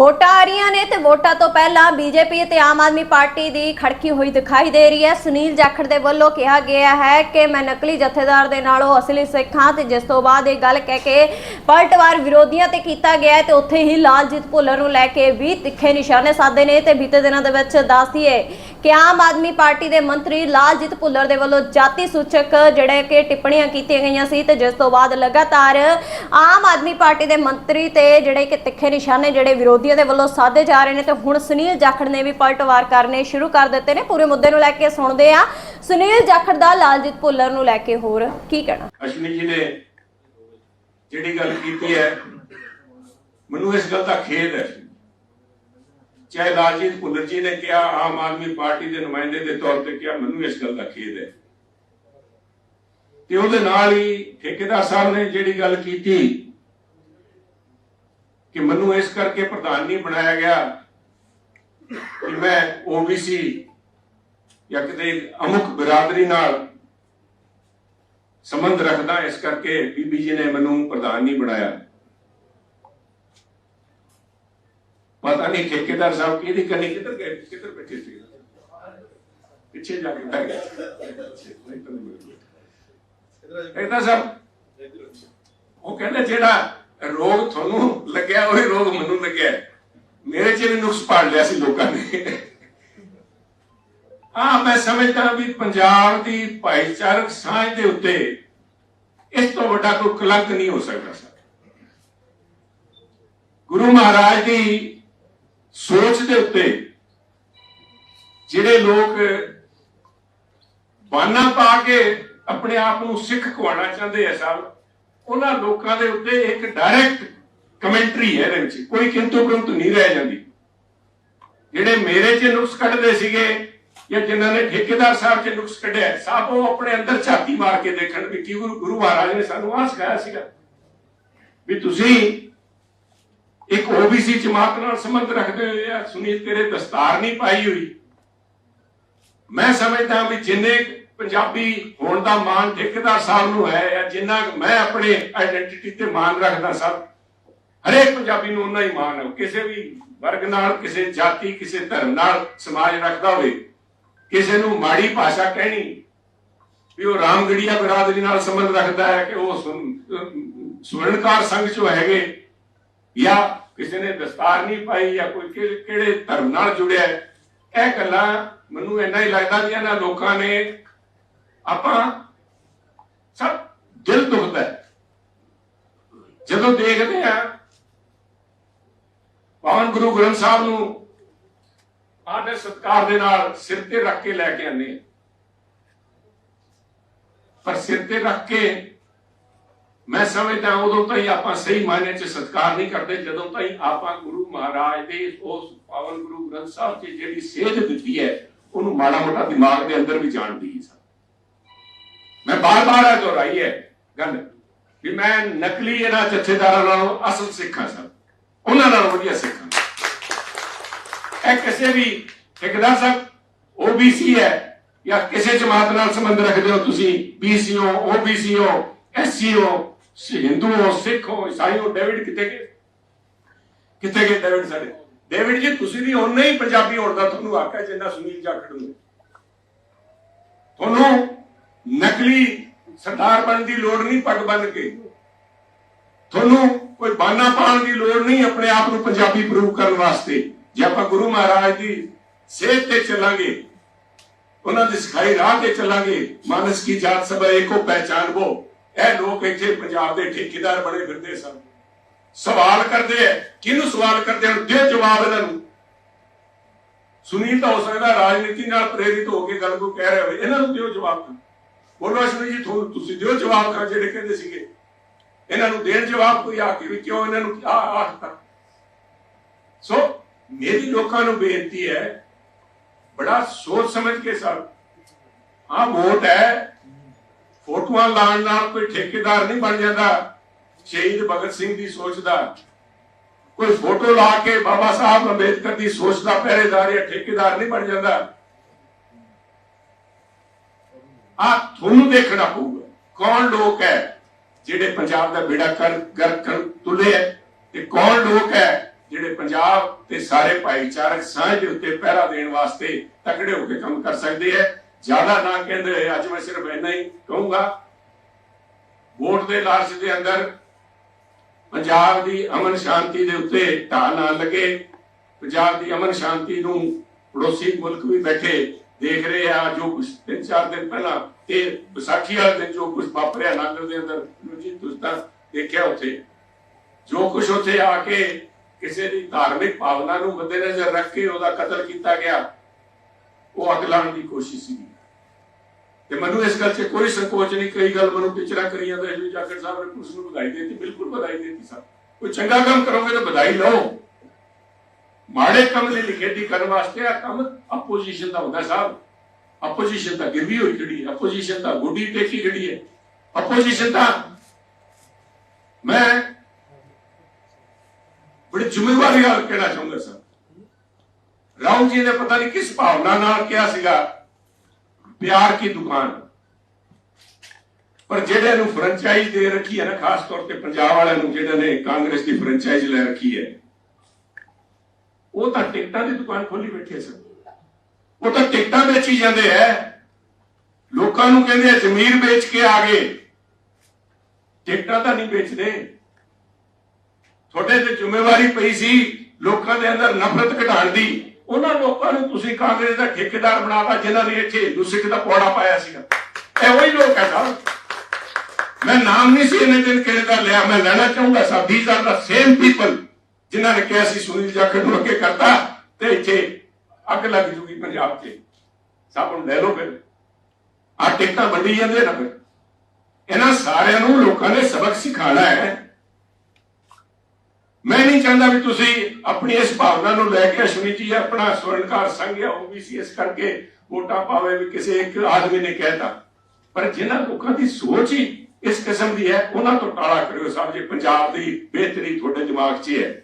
ਵੋਟਾਂ ਆ ਰਹੀਆਂ ਨੇ ਤੇ ਵੋਟਾਂ ਤੋਂ ਪਹਿਲਾਂ ਬੀਜੇਪੀ ਤੇ ਆਮ ਆਦਮੀ ਪਾਰਟੀ ਦੀ ਖੜਕੀ ਹੋਈ ਦਿਖਾਈ ਦੇ ਰਹੀ ਹੈ। ਸੁਨੀਲ ਜਾਖੜ ਦੇ ਵੱਲੋਂ ਕਿਹਾ ਗਿਆ ਹੈ ਕਿ ਮੈਂ ਨਕਲੀ ਜਥੇਦਾਰ ਦੇ ਨਾਲੋਂ ਅਸਲੀ ਸਿੱਖ ਹਾਂ ਤੇ ਜਿਸ ਤੋਂ ਬਾਅਦ ਇਹ ਗੱਲ ਕਹਿ ਕੇ ਪਲਟਵਾਰ ਵਿਰੋਧੀਆਂ ਤੇ ਕੀਤਾ ਗਿਆ ਹੈ ਤੇ ਉੱਥੇ ਹੀ ਲਾਲਜੀਤ ਭੁੱਲਰ ਨੂੰ ਲੈ ਕੇ ਵੀ ਤਿੱਖੇ ਨਿਸ਼ਾਨੇ ਸਾਧੇ ਨੇ ਤੇ ਬੀਤੇ ਦਿਨਾਂ ਦੇ ਵਿੱਚ ਦੱਸਦੀਏ ਕਿ ਆਮ ਆਦਮੀ ਪਾਰਟੀ ਦੇ ਮੰਤਰੀ ਲਾਲਜੀਤ ਭੁੱਲਰ ਦੇ ਵੱਲੋਂ ਜਾਤੀ ਸੂਚਕ ਜਿਹੜੇ ਕਿ ਟਿੱਪਣੀਆਂ ਕੀਤੀਆਂ ਗਈਆਂ ਸੀ ਤੇ ਜਿਸ ਤੋਂ ਬਾਅਦ ਲਗਾਤਾਰ ਆਮ ਆਦਮੀ ਪਾਰਟੀ ਦੇ ਮੰਤਰੀ ਤੇ ਜਿਹੜੇ ਕਿ ਤਿੱਖੇ ਨਿਸ਼ਾਨੇ ਜਿਹੜੇ ਵਿਰੋਧੀਆਂ ਦੇ ਵੱਲੋਂ ਸਾਧੇ ਜਾ ਰਹੇ ਨੇ ਤੇ ਹੁਣ ਸੁਨੀਲ ਜਾਖੜ ਨੇ ਵੀ ਪਲਟਵਾਰ ਕਰਨੇ ਸ਼ੁਰੂ ਕਰ ਦਿੱਤੇ ਨੇ। ਪੂਰੇ ਮੁੱਦੇ ਨੂੰ ਲੈ ਕੇ ਸੁਣਦੇ ਆ ਸੁਨੀਲ ਜਾਖੜ ਦਾ, ਲਾਲਜੀਤ ਭੁੱਲਰ ਨੂੰ ਲੈ ਕੇ ਹੋਰ ਕੀ ਕਹਿਣਾ? ਅਸ਼ਵਨੀ ਜੀ ਨੇ ਜਿਹੜੀ ਗੱਲ ਕੀਤੀ ਹੈ, ਮੈਨੂੰ ਇਸ ਗੱਲ ਦਾ ਖੇਦ ਹੈ। ਚਾਹੇ ਲਾਲਜੀਤ ਭੁੱਲਰ ਜੀ ਨੇ ਕਿਹਾ, ਆਮ ਆਦਮੀ ਪਾਰਟੀ ਦੇ ਨੁਮਾਇੰਦੇ ਦੇ ਤੌਰ ਤੇ ਕਿਹਾ, ਮੈਨੂੰ ਇਸ ਗੱਲ ਦਾ ਖੇਦ ਹੈ। ਤੇ ਉਹਦੇ ਨਾਲ ਹੀ ਠੇਕੇਦਾਰ ਸਾਹਿਬ ਨੇ ਜਿਹੜੀ ਗੱਲ ਕੀਤੀ ਕਿ ਮੈਨੂੰ ਇਸ ਕਰਕੇ ਪ੍ਰਧਾਨ ਨਹੀਂ ਬਣਾਇਆ ਗਿਆ ਕਿ ਮੈਂ ਓਬੀਸੀ ਜਾਂ ਕਿਤੇ ਅਮੁਕ ਬਰਾਦਰੀ ਨਾਲ ਸੰਬੰਧ ਰੱਖਦਾ, ਇਸ ਕਰਕੇ ਬੀਬੀ ਜੀ ਨੇ ਮੈਨੂੰ ਪ੍ਰਧਾਨ ਨਹੀਂ ਬਣਾਇਆ। ਪਤਾ ਨਹੀਂ ਠੇਕੇਦਾਰ ਸਾਹਿਬ ਕਿਹਦੀ ਕੰਨੀ ਕਿੱਧਰ ਗਏ, ਕਿੱਧਰ ਬੈਠੇ ਸੀ? ਪਿੱਛੇ ਜਾ ਕੇ ਬੈਠ ਗਏ। ਠੇਕੇਦਾਰ ਸਾਹਿਬ, ਉਹ ਕਹਿੰਦੇ, ਜਿਹੜਾ ਰੋਗ ਤੁਹਾਨੂੰ ਲੱਗਿਆ, ਉਹ ਰੋਗ ਮੈਨੂੰ ਲੱਗਿਆ ਮੇਰੇ 'ਚ ਵੀ ਨੁਕਸ ਪਾੜ ਲਿਆ ਸੀ ਲੋਕਾਂ ਨੇ। ਆ ਮੈਂ ਸਮਝਦਾ ਵੀ ਪੰਜਾਬ ਦੀ ਭਾਈਚਾਰਕ ਸਾਂਝ ਦੇ ਉੱਤੇ ਇਸ ਤੋਂ ਵੱਡਾ ਕੋਈ ਕਲੰਕ ਨਹੀਂ ਹੋ ਸਕਦਾ, ਸਰ। ਗੁਰੂ ਮਹਾਰਾਜ ਦੀ ਸੋਚ ਦੇ ਉੱਤੇ ਜਿਹੜੇ ਲੋਕ ਬਾਨਾ ਪਾ ਕੇ ਆਪਣੇ ਆਪ ਨੂੰ ਸਿੱਖ ਖਵਾਉਣਾ ਚਾਹੁੰਦੇ ਆ ਸਾਹਿਬ, ਉਹਨਾਂ ਲੋਕਾਂ ਦੇ ਉੱਤੇ ਇੱਕ ਡਾਇਰੈਕਟ ਕਮੈਂਟਰੀ ਹੈ ਇਹਦੇ ਵਿੱਚ, ਕੋਈ ਕਿੰਤੂ ਪਰੰਤੂ ਨਹੀਂ ਰਹਿ ਜਾਂਦੀ। ਜਿਹੜੇ ਮੇਰੇ 'ਚ ਨੁਕਸ ਕੱਢਦੇ ਸੀਗੇ ਜਾਂ ਜਿਨ੍ਹਾਂ ਨੇ ਠੇਕੇਦਾਰ ਸਾਹਿਬ 'ਚ ਨੁਕਸ ਕੱਢਿਆ ਸਾਹਿਬ ਉਹ ਆਪਣੇ ਅੰਦਰ ਝਾਤੀ ਮਾਰ ਕੇ ਦੇਖਣ ਵੀ ਕੀ ਗੁਰੂ ਗੁਰੂ ਮਹਾਰਾਜ ਨੇ ਸਾਨੂੰ ਆਹ ਸਿਖਾਇਆ ਸੀਗਾ। ਵੀ ਤੁਸੀਂ ਇੱਕ ਓਬੀਸੀ ਜਮਾਤ ਨਾਲ ਸੰਬੰਧ ਰੱਖਦੇ ਹੋਏ ਆ ਸੁਨੀਲ ਤੇਰੇ ਦਸਤਾਰ ਨਹੀਂ ਪਾਈ ਹੋਈ। ਮੈਂ ਸਮਝਦਾ ਵੀ ਜਿੰਨੇ ਪੰਜਾਬੀ ਹੋਣ ਦਾ ਮਾਣ ਠੇਕੇਦਾਰ ਸਾਹਿਬ ਨੂੰ ਹੈ ਜਾਂ ਜਿੰਨਾ ਮੈਂ ਆਪਣੇ ਆਇਡੈਂਟੀਟੀ ਤੇ ਮਾਣ ਰੱਖਦਾ ਸਭ ਹਰੇਕ ਪੰਜਾਬੀ ਨੂੰ ਉਨਾ ਹੀ ਮਾਣ ਹੈ। ਕਿਸੇ ਵੀ ਵਰਗ ਨਾਲ, ਕਿਸੇ ਜਾਤੀ, ਕਿਸੇ ਧਰਮ ਨਾਲ ਸਮਾਜ ਰੱਖਦਾ ਹੋਵੇ, ਕਿਸੇ ਨੂੰ ਮਾੜੀ ਭਾਸ਼ਾ ਕਹਿਣੀ, ਵੀ ਉਹ ਰਾਮਗੜੀਆ ਬਰਾਦਰੀ ਨਾਲ ਸੰਬੰਧ ਰੱਖਦਾ ਹੈ ਕਿ ਉਹ ਸੁਨ- ਸੁਵਰਣਕਾਰ ਸੰਘ ਚੋਂ ਹੈਗੇ। ਜਾਂ ਕਿਸੇ ਨੇ ਦਸਤਾਰ ਨਹੀਂ ਪਾਈ ਜਾਂ ਕੋਈ ਕਿਹੜੇ ਧਰਮ ਨਾਲ ਜੁੜਿਆ ਹੈ, ਇਹ ਗੱਲਾਂ ਮੈਨੂੰ ਇੰਨਾ ਹੀ ਲੱਗਦਾ ਵੀ ਇਹਨਾਂ ਲੋਕਾਂ ਨੇ ਆਪਾਂ ਸਭ ਦਿਲ ਦੁਖਦਾ ਜਦੋਂ ਦੇਖਦੇ ਆ ਪਾਵਨ ਗੁਰੂ ਗ੍ਰੰਥ ਸਾਹਿਬ ਨੂੰ ਆਦਰ ਸਤਕਾਰ ਦੇ ਨਾਲ ਸਿਰ ਤੇ ਰੱਖ ਕੇ ਲੈ ਕੇ ਆਨੇ ਆ। ਪਰ ਸਿਰ ਤੇ ਰੱਖ ਕੇ ਮੈਂ ਸਮਝਦਾ ਉਦੋਂ ਤਾਈਂ ਆਪਾਂ ਸਹੀ ਮਾਇਨੇ 'ਚ ਸਤਕਾਰ ਨਹੀਂ ਕਰਦੇ, ਜਦੋਂ ਤਾਈਂ ਆਪਾਂ ਗੁਰੂ ਮਹਾਰਾਜ ਦੇ ਉਸ ਪਾਵਨ ਗੁਰੂ ਗ੍ਰੰਥ ਸਾਹਿਬ 'ਚ ਜਿਹੜੀ ਸੇਧ ਦਿੱਤੀ ਹੈ, ਉਹਨੂੰ ਮਾੜਾ ਮੋਟਾ ਦਿਮਾਗ ਦੇ ਅੰਦਰ ਵੀ ਜਾਣਦੀ ਹੈ ਮੈਂ ਬਾਰ-ਬਾਰ ਇਹ ਦੁਹਰਾਈ ਹੈ ਗੱਲ, ਵੀ ਮੈਂ ਨਕਲੀ ਇਹਨਾਂ ਜਥੇਦਾਰਾਂ ਨਾਲੋਂ ਅਸਲ ਸਿੱਖਾਂ ਸਰ। ਉਹਨਾਂ ਨਾਲੋਂ ਵਧੀਆ ਸਿੱਖਾਂ ਇਹ ਕਿਸੇ ਵੀ ਠੇਕੇਦਾਰ ਸਾਹਿਬ ਓਬੀਸੀ ਹੈ, ਜਾਂ ਕਿਸੇ ਜਮਾਤ ਨਾਲ ਸੰਬੰਧ ਰੱਖਦੇ ਹੋ ਤੁਸੀਂ ਬੀਸੀ ਹੋ ਐਸੀ ਹੋ ਹਿੰਦੂ ਹੋ ਸਿੱਖ ਹੋ ਈਸਾਈ ਹੋ ਡੇਵਿਡ ਕਿੱਥੇ ਗਏ ਕਿੱਥੇ ਗਏ ਡੇਵਿਡ ਸਾਡੇ ਡੇਵਿਡ ਜੀ ਤੁਸੀਂ ਵੀ ਉਹਨੇ ਹੀ ਪੰਜਾਬੀ ਹੋਣ ਦਾ ਤੁਹਾਨੂੰ ਆਖਿਆ ਜਿੰਨਾ ਸੁਨੀਲ ਜਾਖੜ ਨੂੰ ਤੁਹਾਨੂੰ ਨਕਲੀ ਸਰਦਾਰ ਬਣਨ ਦੀ ਲੋੜ ਨਹੀਂ ਪੱਗ ਬੰਨ ਕੇ ਤੁਹਾਨੂੰ ਕੋਈ ਬਾਨਾ ਪਾਉਣ ਦੀ ਲੋੜ ਨਹੀਂ ਆਪਣੇ ਆਪ ਨੂੰ ਪੰਜਾਬੀ ਪ੍ਰੂਵ ਕਰਨ ਵਾਸਤੇ ਜੇ ਆਪਾਂ ਗੁਰੂ ਮਹਾਰਾਜ ਦੀ ਸੇਧ ਤੇ ਚੱਲਾਂਗੇ ਉਹਨਾਂ ਦੀ ਸਿਖਾਈ ਰਾਹ ਤੇ ਚੱਲਾਂਗੇ ਮਾਨਸ ਕੀ ਜਾਤ ਸਭਾ ਏਕੋ ਪਹਿਚਾਨਵੋ ਇਹ ਲੋਕ ਇੱਥੇ ਪੰਜਾਬ ਦੇ ਠੇਕੇਦਾਰ ਬਣੇ ਫਿਰਦੇ ਸਨ। ਸਵਾਲ ਕਰਦੇ ਐ ਕਿਹਨੂੰ ਸਵਾਲ ਕਰਦੇ ਹਨ ਦੇ ਜਵਾਬ ਇਹਨਾਂ ਨੂੰ। ਸੁਨੀਲ ਤਾਂ ਹੋ ਸਕਦਾ ਰਾਜਨੀਤੀ ਨਾਲ ਪ੍ਰੇਰਿਤ ਹੋ ਕੇ ਗੱਲ ਕੋ ਕਹਿ ਰਿਹਾ ਹੋਵੇ। ਇਹਨਾਂ ਨੂੰ ਦਿਓ ਜਵਾਬ। ਬੋਲੋ ਅਸ਼ਵਨੀ ਜੀ ਤੁਸੀਂ ਦਿਓ ਜਵਾਬ ਖਾ ਜਿਹੜੇ ਕਹਿੰਦੇ ਸੀਗੇ। ਇਹਨਾਂ ਨੂੰ ਦੇਣ ਜਵਾਬ ਕੋਈ ਆ ਕੇ ਵੀ ਕਿਉਂ ਇਹਨਾਂ ਨੂੰ ਆ ਆਖਤਾ ਸੋ ਮੇਰੀ ਲੋਕਾਂ ਨੂੰ ਬੇਨਤੀ ਹੈ, ਬੜਾ ਸੋਚ ਸਮਝ ਕੇ ਸਰ ਆ ਵੋਟ ਹੈ ਫੋਟੋਆਂ ਲਾਉਣ ਨਾਲ ਕੋਈ ਠੇਕੇਦਾਰ ਨਹੀਂ ਬਣ ਜਾਂਦਾ। ਸ਼ਹੀਦ ਭਗਤ ਸਿੰਘ ਦੀ ਸੋਚ ਦਾ ਕੋਈ ਫੋਟੋ ਲਾ ਕੇ ਬਾਬਾ ਸਾਹਿਬ ਅੰਬੇਦਕਰ ਦੀ ਸੋਚ ਦਾ ਪਹਿਰੇਦਾਰ ਜਾਂ ਠੇਕੇਦਾਰ ਨਹੀਂ ਬਣ ਜਾਂਦਾ। ਆ ਤੁਹਾਨੂੰ ਦੇਖਣਾ ਪਊਗਾ ਕੌਣ ਲੋਕ ਹੈ ਜਿਹੜੇ ਪੰਜਾਬ ਦਾ ਬੇੜਾ ਕਰ ਗਰ ਕਰ, ਤੁਲੇ ਹੈ ਤੇ ਕੌਣ ਲੋਕ ਹੈ ਜਿਹੜੇ ਪੰਜਾਬ ਤੇ ਸਾਰੇ ਭਾਈਚਾਰਕ ਸਾਂਝ ਦੇ ਉੱਤੇ ਪਹਿਰਾ ਦੇਣ ਵਾਸਤੇ ਤਕੜੇ ਹੋ ਕੇ ਕੰਮ ਕਰ ਸਕਦੇ ਹੈ। ਜ਼ਿਆਦਾ ਨਾ ਕਹਿੰਦੇ ਹੋਏ, ਅੱਜ ਮੈਂ ਸਿਰਫ ਇੰਨਾ ਹੀ ਕਹੂੰਗਾ। ਵੋਟ ਦੇ ਲਾਲਚ ਦੇ ਅੰਦਰ ਪੰਜਾਬ ਦੀ ਅਮਨ ਸ਼ਾਂਤੀ ਦੇ ਉੱਤੇ ਢਾਹ ਨਾ ਲੱਗੇ। ਪੰਜਾਬ ਦੀ ਅਮਨ ਸ਼ਾਂਤੀ ਨੂੰ ਪੜੋਸੀ ਮੁਲਕ ਵੀ ਬੈਠੇ ਦੇਖ ਰਹੇ ਆ, ਜੋ ਕੁਝ ਤਿੰਨ ਚਾਰ ਦਿਨ ਪਹਿਲਾਂ ਇਹ ਵਿਸਾਖੀ ਵਾਲੇ ਦਿਨ ਜੋ ਕੁਝ ਵਾਪਰਿਆ ਨਾਗਰ ਦੇ ਅੰਦਰ ਜੀ ਤੁਸੀਂ ਤਾਂ ਦੇਖਿਆ ਉੱਥੇ। ਜੋ ਕੁਝ ਉੱਥੇ ਆ ਕੇ ਕਿਸੇ ਦੀ ਧਾਰਮਿਕ ਭਾਵਨਾ ਨੂੰ ਮੱਦੇਨਜ਼ਰ ਰੱਖ ਕੇ ਉਹਦਾ ਕਤਲ ਕੀਤਾ ਗਿਆ, ਉਹ ਅੱਗ ਲਾਉਣ ਦੀ ਕੋਸ਼ਿਸ਼ ਸੀ ਤੇ ਮੈਨੂੰ ਇਸ ਗੱਲ 'ਚ ਕੋਈ ਸੰਕੋਚ ਨਹੀਂ, ਕਈ ਗੱਲ ਮੈਨੂੰ ਟੀਚਰਾਂ ਕਰੀਆਂ ਤਾਂ ਜੀ ਜਾਕਰ ਸਾਹਿਬ ਨੇ ਪੁਲਿਸ ਨੂੰ ਵਧਾਈ ਦਿੱਤੀ, ਬਿਲਕੁਲ ਵਧਾਈ ਦਿੱਤੀ ਸਾਹਿਬ ਕੋਈ ਚੰਗਾ ਕੰਮ ਕਰੋਗੇ ਤਾਂ ਵਧਾਈ ਲਓ। ਮਾੜੇ ਕੰਮ ਲਈ ਲਿਖੇਤੀ ਕਰਨ ਵਾਸਤੇ ਆ ਕੰਮ ਆਪੋਜੀਸ਼ਨ ਦਾ ਹੁੰਦਾ ਸਾਹਿਬ। ਆਪੋਜੀਸ਼ਨ ਤਾਂ ਗਿਰਵੀ ਹੋਈ ਖੜੀ ਹੈ ਆਪੋਜੀਸ਼ਨ ਤਾਂ ਗੁੱਡੀ ਟੇਕੀ ਖੜੀ ਹੈ। ਆਪੋਜੀਸ਼ਨ ਤਾਂ ਮੈਂ ਬੜੀ ਜ਼ਿੰਮੇਵਾਰੀ ਨਾਲ ਕਹਿਣਾ ਚਾਹੁੰਦਾ ਸਰ। ਰਾਉ ਜੀ ਨੇ ਪਤਾ ਨਹੀਂ ਕਿਸ ਭਾਵਨਾ ਨਾਲ ਕਿਹਾ ਸੀਗਾ ਪਿਆਰ ਕੀ ਦੁਕਾਨ ਪਰ ਜਿਹੜੇ ਨੂੰ ਫਰੈਂਚਾਈਜ਼ ਦੇ ਰੱਖੀ ਹੈ ਨਾ ਖਾਸ ਤੌਰ ਤੇ ਪੰਜਾਬ ਵਾਲਿਆਂ ਨੂੰ ਜਿਹੜੇ ਨੇ ਕਾਂਗਰਸ ਦੀ ਫਰੈਂਚਾਈਜ਼ ਲੈ ਰੱਖੀ ਹੈ ਉਹ ਤਾਂ ਟਿਕਟਾਂ ਦੀ ਦੁਕਾਨ ਖੋਲੀ ਬੈਠੇ ਸਨ ਉਹ ਤਾਂ ਟਿਕਟਾਂ ਵੇਚੀ ਜਾਂਦੇ ਐ ਲੋਕਾਂ ਨੂੰ ਕਹਿੰਦੇ ਆ ਜ਼ਮੀਰ ਵੇਚ ਕੇ ਆ ਗਏ ਟਿਕਟਾਂ ਤਾਂ ਨਹੀਂ ਵੇਚਦੇ ਤੁਹਾਡੇ ਤੇ ਜ਼ਿੰਮੇਵਾਰੀ ਪਈ ਸੀ ਲੋਕਾਂ ਦੇ ਅੰਦਰ ਨਫ਼ਰਤ ਘਟਾਉਣ ਦੀ ਉਹਨਾਂ ਲੋਕਾਂ ਨੂੰ ਤੁਸੀਂ ਕਾਂਗਰਸ ਦਾ ਠੇਕੇਦਾਰ ਬਣਾਤਾ, ਜਿਨ੍ਹਾਂ ਨੇ ਇੱਥੇ ਹਿੰਦੂ ਸਿੱਖ ਦਾ ਪੌੜਾ ਪਾਇਆ ਸੀਗਾ। ਇਹ ਉਹੀ ਲੋਕ ਹੈ ਸਾਹਿਬ ਮੈਂ ਨਾਮ ਨਹੀਂ ਸੀ ਇਹਨੇ ਦਿਨ ਕਿਸੇ ਦਾ ਲਿਆ। ਮੈਂ ਲੈਣਾ ਚਾਹੂੰਗਾ ਸਭ these are the same people ਜਿਨ੍ਹਾਂ ਨੇ ਕਿਹਾ ਸੀ ਸੁਨੀਲ ਜਾਖੜ ਨੂੰ ਅੱਗੇ ਕਰਤਾ ਤੇ ਇੱਥੇ ਅੱਗ ਲੱਗ ਜੂਗੀ ਪੰਜਾਬ 'ਚ ਸਭ ਨੂੰ ਲੈ ਲਓ ਫਿਰ। ਆ ਟਿਕਟਾਂ ਵੰਡੀ ਜਾਂਦੇ ਨਾ ਫਿਰ। ਇਹਨਾਂ ਸਾਰਿਆਂ ਨੂੰ ਲੋਕਾਂ ਨੇ ਸਬਕ ਸਿਖਾਣਾ ਹੈ। ਮੈਂ ਨਹੀਂ ਚਾਹੁੰਦਾ ਵੀ ਤੁਸੀਂ ਆਪਣੀ ਇਸ ਭਾਵਨਾ ਨੂੰ ਲੈ ਕੇ ਅਸ਼ਮੀ ਜੀ ਆਪਣਾ ਸਵਰਨਕਾਰ ਸੰਘ ਜਾਂ ਓਬੀਸੀ ਇਸ ਕਰਕੇ ਵੋਟਾਂ ਪਾਵੇ ਵੀ ਕਿਸੇ ਇੱਕ ਆਦਮੀ ਨੇ ਕਹਿਤਾ ਪਰ ਜਿਨ੍ਹਾਂ ਲੋਕਾਂ ਦੀ ਸੋਚ ਹੀ ਇਸ ਕਿਸਮ ਦੀ ਹੈ, ਉਹਨਾਂ ਤੋਂ ਟਾਲਾ ਕਰਿਓ ਸਾਹਿਬ ਜੀ, ਪੰਜਾਬ ਦੀ ਬਿਹਤਰੀ ਤੁਹਾਡੇ ਦਿਮਾਗ 'ਚ ਹੀ ਹੈ।